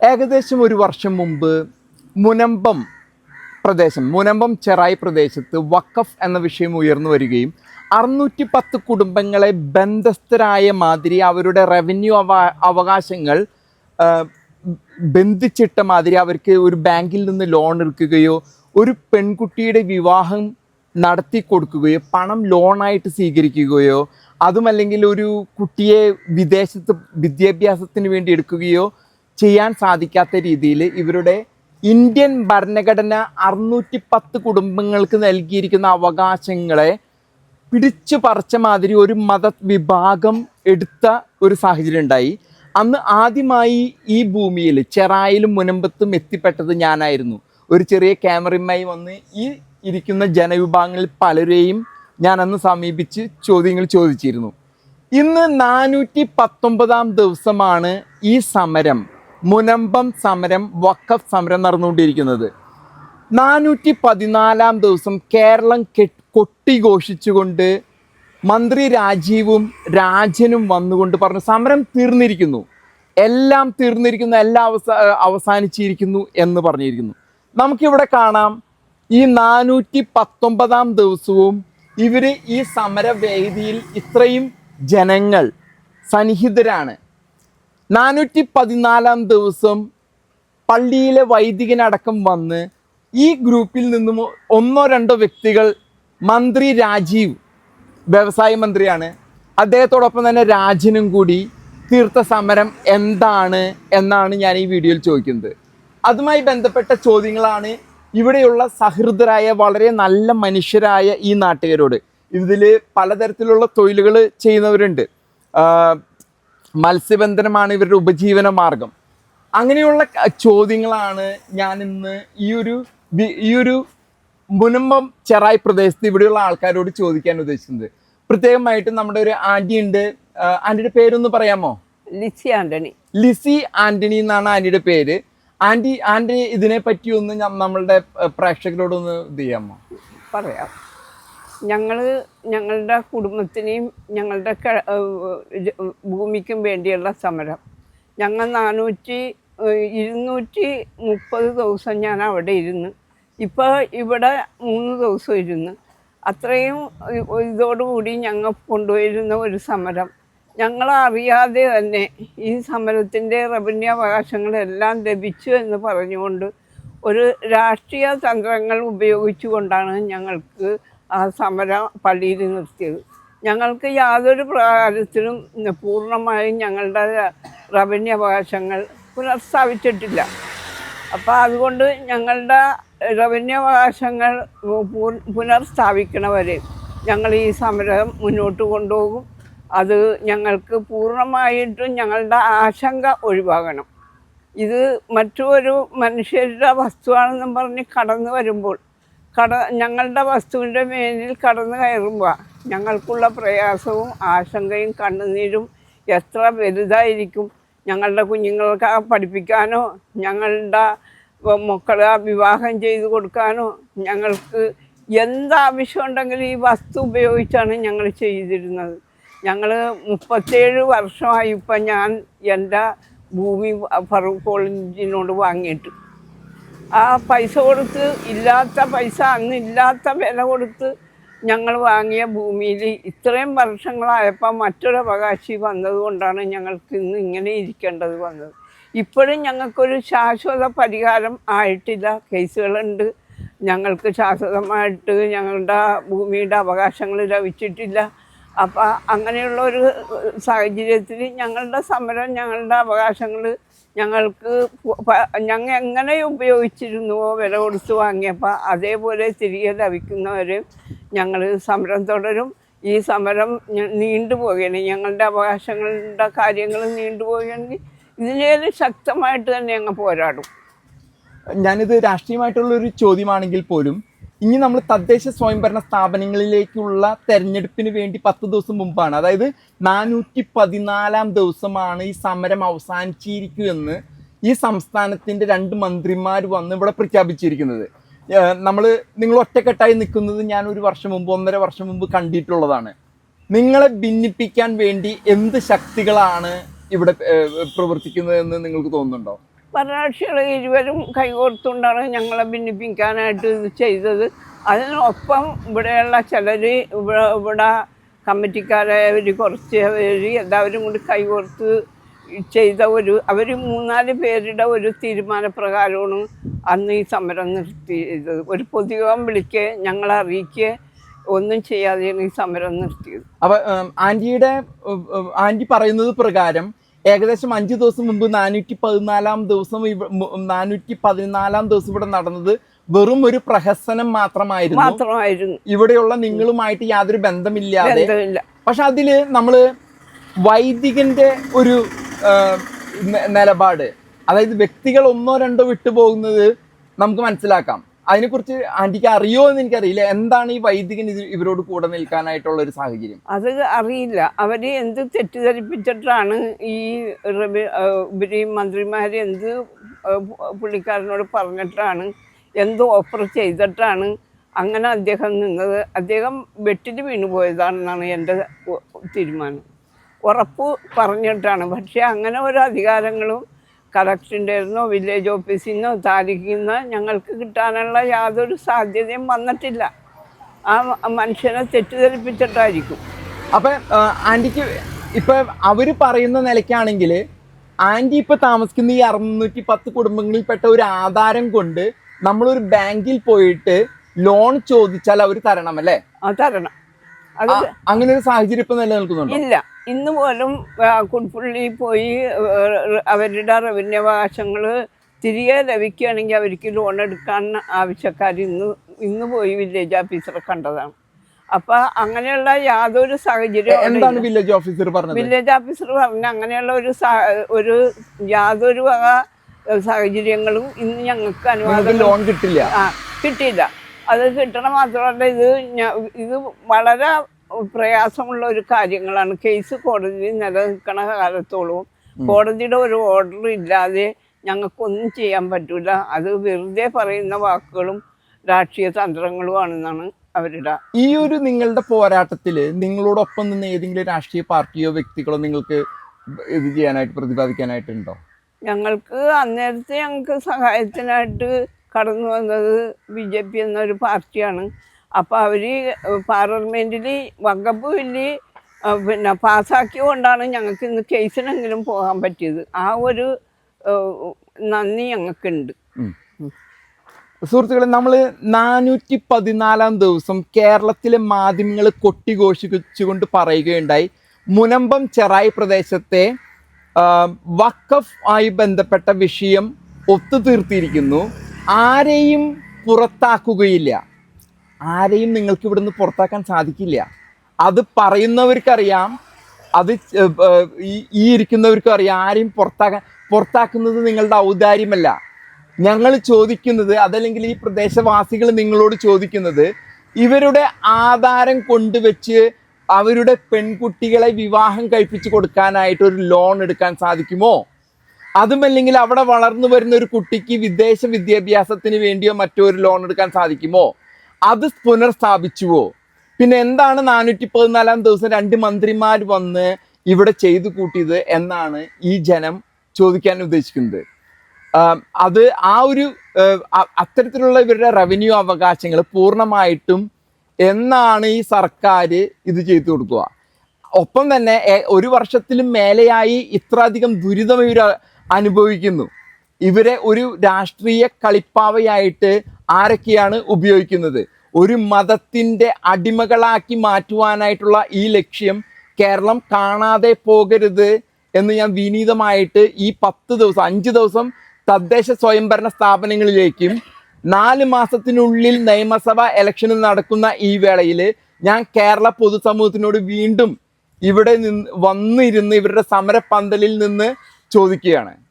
ഏകദേശം ഒരു വർഷം മുമ്പ് മുനമ്പം പ്രദേശം മുനമ്പം ചെറായി പ്രദേശത്ത് വക്കഫ് എന്ന വിഷയം ഉയർന്നു വരികയും അറുന്നൂറ്റി പത്ത് കുടുംബങ്ങളെ ബന്ധസ്ഥരായ മാതിരി അവരുടെ റവന്യൂ അവ അവകാശങ്ങൾ ബന്ധിച്ചിട്ട മാതിരി അവർക്ക് ഒരു ബാങ്കിൽ നിന്ന് ലോൺ എടുക്കുകയോ ഒരു പെൺകുട്ടിയുടെ വിവാഹം നടത്തി കൊടുക്കുകയോ പണം ലോണായിട്ട് സ്വീകരിക്കുകയോ അതുമല്ലെങ്കിൽ ഒരു കുട്ടിയെ വിദേശത്ത് വിദ്യാഭ്യാസത്തിന് വേണ്ടി എടുക്കുകയോ ചെയ്യാൻ സാധിക്കാത്ത രീതിയിൽ ഇവരുടെ ഇന്ത്യൻ ഭരണഘടന അറുന്നൂറ്റി പത്ത് കുടുംബങ്ങൾക്ക് നൽകിയിരിക്കുന്ന അവകാശങ്ങളെ പിടിച്ചു പറിച്ച മാതിരി ഒരു മത വിഭാഗം എടുത്ത ഒരു സാഹചര്യം ഉണ്ടായി. അന്ന് ആദ്യമായി ഈ ഭൂമിയിൽ ചെറായിലും മുനമ്പത്തും എത്തിപ്പെട്ടത് ഞാനായിരുന്നു. ഒരു ചെറിയ ക്യാമറയുമായി വന്ന് ഈ ഇരിക്കുന്ന ജനവിഭാഗങ്ങളിൽ പലരെയും ഞാൻ അന്ന് സമീപിച്ച് ചോദ്യങ്ങൾ ചോദിച്ചിരുന്നു. ഇന്ന് നാനൂറ്റി പത്തൊമ്പതാം ദിവസമാണ് ഈ സമരം. മുനമ്പം സമരം വക്കഫ് സമരം നടന്നുകൊണ്ടിരിക്കുന്നത്. നാനൂറ്റി പതിനാലാം ദിവസം കേരളം കെ കൊട്ടിഘോഷിച്ചുകൊണ്ട് മന്ത്രി രാജീവും രാജനും വന്നുകൊണ്ട് പറഞ്ഞു സമരം തീർന്നിരിക്കുന്നു. എല്ലാം തീർന്നിരിക്കുന്നു എല്ലാം അവസ അവസാനിച്ചിരിക്കുന്നു എന്ന് പറഞ്ഞിരിക്കുന്നു. നമുക്കിവിടെ കാണാം ഈ നാനൂറ്റി പത്തൊമ്പതാം ദിവസവും ഇവർ ഈ സമരവേദിയിൽ ഇത്രയും ജനങ്ങൾ സന്നിഹിതരാണ്. നാനൂറ്റി പതിനാലാം ദിവസം പള്ളിയിലെ വൈദികനടക്കം വന്ന് ഈ ഗ്രൂപ്പിൽ നിന്നും ഒന്നോ രണ്ടോ വ്യക്തികൾ മന്ത്രി രാജീവ് വ്യവസായ മന്ത്രിയാണ്. അദ്ദേഹത്തോടൊപ്പം തന്നെ രാജനും കൂടി തീർത്ഥ സമരം എന്താണ് എന്നാണ് ഞാൻ ഈ വീഡിയോയിൽ ചോദിക്കുന്നത്. അതുമായി ബന്ധപ്പെട്ട ചോദ്യങ്ങളാണ് ഇവിടെയുള്ള സഹൃദരായ വളരെ നല്ല മനുഷ്യരായ ഈ നാട്ടുകാരോട്. ഇതിൽ പലതരത്തിലുള്ള തൊഴിലുകൾ ചെയ്യുന്നവരുണ്ട്. മത്സ്യബന്ധനമാണ് ഇവരുടെ ഉപജീവന മാർഗം. അങ്ങനെയുള്ള ചോദ്യങ്ങളാണ് ഞാൻ ഇന്ന് ഈ ഒരു ഈ ഒരു മുനമ്പം ചെറായി പ്രദേശത്ത് ഇവിടെയുള്ള ആൾക്കാരോട് ചോദിക്കാൻ ഉദ്ദേശിക്കുന്നത്. പ്രത്യേകമായിട്ട് നമ്മുടെ ഒരു ആന്റി ഉണ്ട്. ആന്റിയുടെ പേരൊന്ന് പറയാമോ? ലിസി ആന്റണി. ലിസി ആന്റണി എന്നാണ് ആന്റിയുടെ പേര്. ആന്റി ആന്റി ഇതിനെ പറ്റി ഒന്ന് നമ്മളുടെ പ്രേക്ഷകരോടൊന്ന് ഇത് ചെയ്യാമോ? പറയാം. ഞങ്ങൾ ഞങ്ങളുടെ കുടുംബത്തിനെയും ഞങ്ങളുടെ ഭൂമിക്കും വേണ്ടിയുള്ള സമരം. ഞങ്ങൾ നാനൂറ്റി ഇരുന്നൂറ്റി മുപ്പത് ദിവസം ഞാൻ അവിടെ ഇരുന്ന് ഇപ്പോൾ ഇവിടെ മൂന്ന് ദിവസം ഇരുന്ന് അത്രയും ഇതോടുകൂടി ഞങ്ങൾ കൊണ്ടുവരുന്ന ഒരു സമരം. ഞങ്ങളറിയാതെ തന്നെ ഈ സമരത്തിന്റെ റവന്യൂ അവകാശങ്ങളെല്ലാം ലഭിച്ചു എന്ന് പറഞ്ഞുകൊണ്ട് ഒരു രാഷ്ട്രീയ തന്ത്രങ്ങൾ ഉപയോഗിച്ചുകൊണ്ടാണ് ഞങ്ങൾക്ക് ആ സമരം പള്ളിയിൽ നിർത്തിയത്. ഞങ്ങൾക്ക് യാതൊരു പ്രകാരത്തിലും പൂർണമായും ഞങ്ങളുടെ റവന്യൂ അവകാശങ്ങൾ പുനഃസ്ഥാപിച്ചിട്ടില്ല. അപ്പോൾ അതുകൊണ്ട് ഞങ്ങളുടെ റവന്യൂ അവകാശങ്ങൾ പുനഃസ്ഥാപിക്കണവരെ ഞങ്ങൾ ഈ സമരം മുന്നോട്ട് കൊണ്ടുപോകും. അത് ഞങ്ങൾക്ക് പൂർണമായിട്ടും ഞങ്ങളുടെ ആശങ്ക ഒഴിവാകണം. ഇത് മറ്റൊരു മനുഷ്യരുടെ വസ്തുവാണെന്നും പറഞ്ഞ് കടന്നു വരുമ്പോൾ കട ഞങ്ങളുടെ വസ്തുവിന്റെ മേലിൽ കടന്നു കയറുമ്പോൾ ഞങ്ങൾക്കുള്ള പ്രയാസവും ആശങ്കയും കണ്ണുനീരും എത്ര വലുതായിരിക്കും. ഞങ്ങളുടെ കുഞ്ഞുങ്ങൾക്ക് പഠിപ്പിക്കാനോ ഞങ്ങളുടെ മക്കളെ വിവാഹം ചെയ്തു കൊടുക്കാനോ ഞങ്ങൾക്ക് എന്താവശ്യമുണ്ടെങ്കിലും ഈ വസ്തു ഉപയോഗിച്ചാണ് ഞങ്ങൾ ചെയ്തിരുന്നത്. ഞങ്ങൾ മുപ്പത്തേഴ് വർഷമായി ഇപ്പം ഞാൻ എന്റെ ഭൂമി ഫറൂഖ് കോളേജിനോട് വാങ്ങിയിട്ട് ആ പൈസ കൊടുത്ത് ഇല്ലാത്ത പൈസ അന്ന് ഇല്ലാത്ത വില കൊടുത്ത് ഞങ്ങൾ വാങ്ങിയ ഭൂമിയിൽ ഇത്രയും വർഷങ്ങളായപ്പോൾ മറ്റൊരു അവകാശി വന്നതുകൊണ്ടാണ് ഞങ്ങൾക്ക് ഇന്ന് ഇങ്ങനെ ഇരിക്കേണ്ടത് വന്നത്. ഇപ്പോഴും ഞങ്ങൾക്കൊരു ശാശ്വത പരിഹാരം ആയിട്ടില്ല. കേസുകളുണ്ട്. ഞങ്ങൾക്ക് ശാശ്വതമായിട്ട് ഞങ്ങളുടെ ഭൂമിയുടെ അവകാശങ്ങൾ ലഭിച്ചിട്ടില്ല. അപ്പം അങ്ങനെയുള്ള ഒരു സാഹചര്യത്തിൽ ഞങ്ങളുടെ സമരം ഞങ്ങളുടെ അവകാശങ്ങൾ ഞങ്ങൾക്ക് ഞങ്ങൾ എങ്ങനെ ഉപയോഗിച്ചിരുന്നുവോ വില കൊടുത്ത് വാങ്ങിയപ്പോൾ അതേപോലെ തിരികെ ലഭിക്കുന്നവരെ ഞങ്ങൾ സമരം തുടരും. ഈ സമരം നീണ്ടുപോവുകയാണ് ഞങ്ങളുടെ അവകാശങ്ങളുടെ കാര്യങ്ങൾ നീണ്ടുപോവുകയാണെങ്കിൽ ഇതിനേത് ശക്തമായിട്ട് തന്നെ ഞങ്ങൾ പോരാടും. ഞാനിത് രാഷ്ട്രീയമായിട്ടുള്ള ഒരു ചോദ്യമാണെങ്കിൽ പോലും ഇനി നമ്മൾ തദ്ദേശ സ്വയംഭരണ സ്ഥാപനങ്ങളിലേക്കുള്ള തെരഞ്ഞെടുപ്പിന് വേണ്ടി പത്ത് ദിവസം മുമ്പാണ്. അതായത് നാനൂറ്റി പതിനാലാം ദിവസമാണ് ഈ സമരം അവസാനിച്ചിരിക്കുമെന്ന് ഈ സംസ്ഥാനത്തിന്റെ രണ്ട് മന്ത്രിമാർ വന്ന് ഇവിടെ പ്രഖ്യാപിച്ചിരിക്കുന്നത്. നമ്മൾ നിങ്ങൾ ഒറ്റക്കെട്ടായി നിൽക്കുന്നത് ഞാൻ ഒരു വർഷം മുമ്പ് ഒന്നര വർഷം മുമ്പ് കണ്ടിട്ടുള്ളതാണ്. നിങ്ങളെ ഭിന്നിപ്പിക്കാൻ വേണ്ടി എന്ത് ശക്തികളാണ് ഇവിടെ പ്രവർത്തിക്കുന്നതെന്ന് നിങ്ങൾക്ക് തോന്നുന്നുണ്ടോ? ഭരണകക്ഷികൾ ഇരുവരും കൈകോർത്തുകൊണ്ടാണ് ഞങ്ങളെ ഭിന്നിപ്പിക്കാനായിട്ട് ഇത് ചെയ്തത്. അതിനൊപ്പം ഇവിടെയുള്ള ചിലർ ഇവിടെ ഇവിടെ കമ്മിറ്റിക്കാരായവർ കുറച്ച് അവർ എല്ലാവരും കൂടി കൈകോർത്ത് ചെയ്ത ഒരു അവർ മൂന്നാൽ പേരുടെ ഒരു തീരുമാനപ്രകാരമാണ് അന്ന് ഈ സമരം നിർത്തിയത്. ഒരു പൊതുയോഗം വിളിക്കുക ഞങ്ങളെ അറിയിക്കുക ഒന്നും ചെയ്യാതെയാണ് ഈ സമരം നിർത്തിയത്. അപ്പം ആന്റിയുടെ ആന്റി പറയുന്നത് പ്രകാരം ഏകദേശം അഞ്ച് ദിവസം മുമ്പ് നാനൂറ്റി പതിനാലാം ദിവസം നാനൂറ്റി പതിനാലാം ദിവസം ഇവിടെ നടന്നത് വെറും ഒരു പ്രഹസനം മാത്രമായിരുന്നു. മാത്രമായിരുന്നു. ഇവിടെയുള്ള നിങ്ങളുമായിട്ട് യാതൊരു ബന്ധമില്ലാതെ. ബന്ധമില്ല. പക്ഷെ അതിൽ നമ്മൾ വൈദികന്റെ ഒരു നിലപാട് അതായത് വ്യക്തികൾ ഒന്നോ രണ്ടോ വിട്ടുപോകുന്നത് നമുക്ക് മനസ്സിലാക്കാം. അതിനെക്കുറിച്ച് ആന്റിക്ക് അറിയോ എന്ന് എനിക്കറിയില്ല. എന്താണ് ഈ വൈദികൻ ഇവരോട് കൂടെ നിൽക്കാനായിട്ടുള്ള ഒരു സാഹചര്യം? അത് അറിയില്ല. അവർ എന്ത് തെറ്റിദ്ധരിപ്പിച്ചിട്ടാണ് ഈ ഇവർ ഈ എന്ത് പുള്ളിക്കാരനോട് പറഞ്ഞിട്ടാണ് എന്ത് ഓഫർ ചെയ്തിട്ടാണ് അങ്ങനെ അദ്ദേഹം നിന്നത്? അദ്ദേഹം വെട്ടിൽ വീണു പോയതാണെന്നാണ് എന്റെ തീരുമാനം. ഉറപ്പ് പറഞ്ഞിട്ടാണ്. പക്ഷേ അങ്ങനെ ഒരു അധികാരങ്ങളും കളക്ടറിന്റെ നിന്നോ വില്ലേജ് ഓഫീസിൽ നിന്നോ താലൂക്കിൽ നിന്നോ ഞങ്ങൾക്ക് കിട്ടാനുള്ള യാതൊരു സാധ്യതയും വന്നിട്ടില്ല. ആ മനുഷ്യനെ തെറ്റിദ്ധരിപ്പിച്ചിട്ടായിരിക്കും. അപ്പം ആന്റിക്ക് ഇപ്പം അവർ അവർ പറയുന്ന നിലയ്ക്കാണെങ്കിൽ ആന്റി ഇപ്പം താമസിക്കുന്ന ഈ അറുന്നൂറ്റി പത്ത് കുടുംബങ്ങളിൽപ്പെട്ട ഒരു ആധാരം കൊണ്ട് നമ്മളൊരു ബാങ്കിൽ പോയിട്ട് ലോൺ ചോദിച്ചാൽ അവർ തരണം അല്ലേ ആ തരണം. അങ്ങനെ ഒരു സാഹചര്യം ഇപ്പം നിലനിൽക്കുന്നുണ്ടോ? ഇല്ല. ഇന്ന് പോലും കുൺപുള്ളി പോയി അവരുടെ റവന്യൂ അവകാശങ്ങൾ തിരികെ ലഭിക്കുകയാണെങ്കിൽ അവർക്ക് ലോൺ എടുക്കാൻ ആവശ്യക്കാർ ഇന്ന് ഇന്ന് പോയി വില്ലേജ് ഓഫീസറെ കണ്ടതാണ്. അപ്പൊ അങ്ങനെയുള്ള യാതൊരു സാഹചര്യം എന്താണ് വില്ലേജ് ഓഫീസർ പറഞ്ഞത്? വില്ലേജ് ഓഫീസർ പറഞ്ഞ അങ്ങനെയുള്ള ഒരു ഒരു യാതൊരു വക സാഹചര്യങ്ങളും ഇന്ന് ഞങ്ങൾക്ക് അനുവാദം ലോൺ കിട്ടില്ല. ആ കിട്ടിയില്ല. അത് കിട്ടണ മാത്രമല്ല ഇത് ഇത് വളരെ പ്രയാസമുള്ള ഒരു കാര്യങ്ങളാണ്. കേസ് കോടതി നിലനിൽക്കണ കാലത്തോളവും കോടതിയുടെ ഒരു ഓർഡർ ഇല്ലാതെ ഞങ്ങൾക്കൊന്നും ചെയ്യാൻ പറ്റൂല. അത് വെറുതെ പറയുന്ന വാക്കുകളും രാഷ്ട്രീയ തന്ത്രങ്ങളുമാണെന്നാണ് അവരുടെ. ഈ ഒരു നിങ്ങളുടെ പോരാട്ടത്തിൽ നിങ്ങളോടൊപ്പം നിന്ന് ഏതെങ്കിലും രാഷ്ട്രീയ പാർട്ടിയോ വ്യക്തികളോ നിങ്ങൾക്ക് ഇത് ചെയ്യാനായിട്ട് പ്രതിപാദിക്കാനായിട്ടുണ്ടോ? ഞങ്ങൾക്ക് അന്നേരത്തെ ഞങ്ങൾക്ക് സഹായത്തിനായിട്ട് കടന്നു വന്നത് ബി ജെ പി എന്നൊരു പാർട്ടിയാണ്. അപ്പോൾ അവർ പാർലമെന്റിൽ വകുപ്പ് ബില്ല് ആ, പിന്നെ പാസ്സാക്കിയതുകൊണ്ടാണ് ഞങ്ങൾക്ക് ഇന്ന് കേസിനെങ്കിലും പോകാൻ പറ്റിയത്. ആ ഒരു നന്ദി ഞങ്ങൾക്കുണ്ട്. സുഹൃത്തുക്കളെ നമ്മൾ നാനൂറ്റി പതിനാലാം ദിവസം കേരളത്തിലെ മാധ്യമങ്ങൾ കൊട്ടിഘോഷിച്ചുകൊണ്ട് പറയുകയുണ്ടായി. മുനമ്പം ചെറായി പ്രദേശത്തെ വക്കഫ് ആയി ബന്ധപ്പെട്ട വിഷയം ഒത്തുതീർത്തിയിരിക്കുന്നു. ആരെയും പുറത്താക്കുകയില്ല. ആരെയും നിങ്ങൾക്ക് ഇവിടുന്ന് പുറത്താക്കാൻ സാധിക്കില്ല. അത് പറയുന്നവർക്കറിയാം. അത് ഈ ഇരിക്കുന്നവർക്കും അറിയാം ആരെയും പുറത്താക്കാൻ പുറത്താക്കുന്നത് നിങ്ങളുടെ ഔദാര്യമല്ല. ഞങ്ങൾ ചോദിക്കുന്നത് അതല്ലെങ്കിൽ ഈ പ്രദേശവാസികൾ നിങ്ങളോട് ചോദിക്കുന്നത് ഇവരുടെ ആധാരം കൊണ്ടുവച്ച് അവരുടെ പെൺകുട്ടികളെ വിവാഹം കഴിപ്പിച്ച് കൊടുക്കാനായിട്ട് ഒരു ലോൺ എടുക്കാൻ സാധിക്കുമോ? അതുമല്ലെങ്കിൽ അവിടെ വളർന്നു വരുന്ന ഒരു കുട്ടിക്ക് വിദേശ വിദ്യാഭ്യാസത്തിന് വേണ്ടിയോ മറ്റോ ഒരു ലോൺ എടുക്കാൻ സാധിക്കുമോ? അത് പുനർസ്ഥാപിച്ചുവോ? പിന്നെ എന്താണ് നാനൂറ്റി പതിനാലാം ദിവസം രണ്ട് മന്ത്രിമാർ വന്ന് ഇവിടെ ചെയ്തു കൂട്ടിയത് എന്നാണ് ഈ ജനം ചോദിക്കാൻ ഉദ്ദേശിക്കുന്നത്. അത് ആ ഒരു അത്തരത്തിലുള്ള ഇവരുടെ റവന്യൂ അവകാശങ്ങൾ പൂർണമായിട്ടും എന്നാണ് ഈ സർക്കാർ ഇത് ചെയ്തു കൊടുക്കുക. ഒപ്പം തന്നെ ഒരു വർഷത്തിലും മേലെയായി ഇത്രയധികം ദുരിതം ഇവർ അനുഭവിക്കുന്നു. ഇവരെ ഒരു രാഷ്ട്രീയ കളിപ്പാവയായിട്ട് ആരൊക്കെയാണ് ഉപയോഗിക്കുന്നത്? ഒരു മതത്തിന്റെ അടിമകളാക്കി മാറ്റുവാനായിട്ടുള്ള ഈ ലക്ഷ്യം കേരളം കാണാതെ പോകരുത് എന്ന് ഞാൻ വിനീതമായിട്ട് ഈ പത്ത് ദിവസം അഞ്ച് ദിവസം തദ്ദേശ സ്വയംഭരണ സ്ഥാപനങ്ങളിലേക്കും നാല് മാസത്തിനുള്ളിൽ നിയമസഭ ഇലക്ഷൻ നടക്കുന്ന ഈ വേളയിൽ ഞാൻ കേരള പൊതുസമൂഹത്തിനോട് വീണ്ടും ഇവിടെ നിന്ന് വന്നിരുന്ന് ഇവരുടെ സമരപ്പന്തലിൽ നിന്ന് ചോദിക്കുകയാണ്.